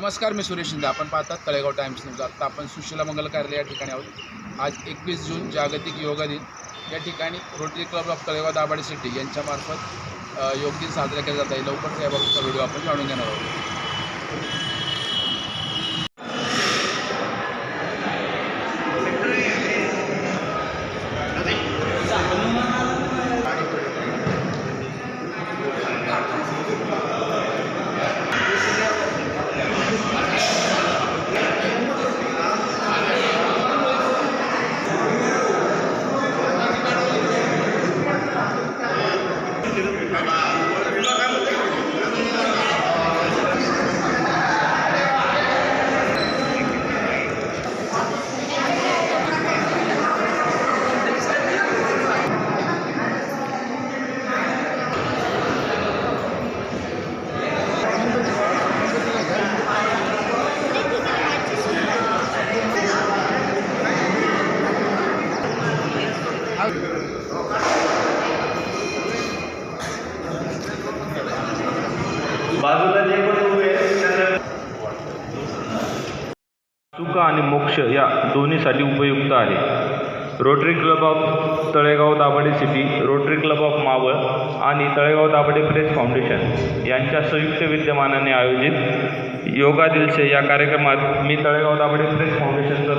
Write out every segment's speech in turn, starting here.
नमस्कार मी सुरेश शिंदे. आपण पाहतात तळेगाव टाइम्स न्यूज. आता आपण सुशीला मंगल कार्यालय या ठिकाणी आहोत. आज एकवीस जून जागतिक योगा दिन. या ठिकाणी Rotary club of Talegaon Dabhade city यांच्यामार्फत योग दिन साजरा केला जात आहे. लवकरच याबाबतचा व्हिडिओ आपण जाणून घेणार आहोत. सुख आणि मोक्ष या दोन्हीसाठी उपयुक्त आहे. Rotary club of Talegaon Dabhade city Rotary club of Maval आणि तळेगाव दाभाडे प्रेस फाउंडेशन यांच्या संयुक्त विद्यमानाने आयोजित योगा दिलसे या कार्यक्रमात मी Talegaon Dabhade press फाउंडेशनचा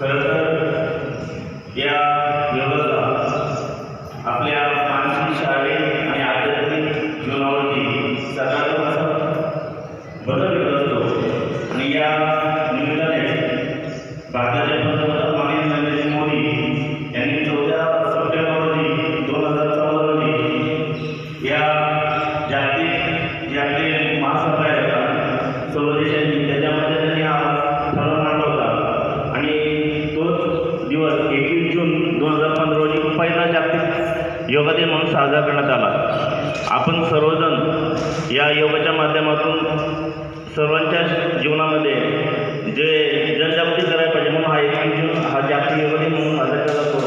further uh, आपण सर्वजण या योगाच्या माध्यमातून सर्वांच्या जीवनामध्ये जे जनजागृती करायला पाहिजे म्हणून हा एक म्हणजे हा जागतिक योग म्हणून साजरा केला जातो.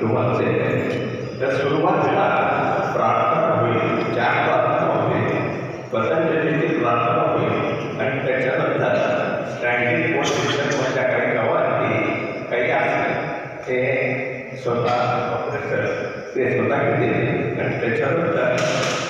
दोघांचे त्या सुरुवातीला प्रार्थना होईल चार प्रार्थना होईल पतंजलीची प्रार्थना होईल. आणि त्याच्यानंतर स्टँडिंग पोस्ट म्हणजे शिक्षणमधल्या काही गावांनी काही असतील ते स्वतः ते स्वतः घेतील. आणि त्याच्यानंतर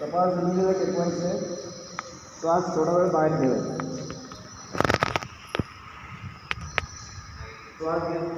तपास दिलेली एक एकोणीसशे श्वास थोडा वेळ बाहेर ठेवायचा श्वास घेऊन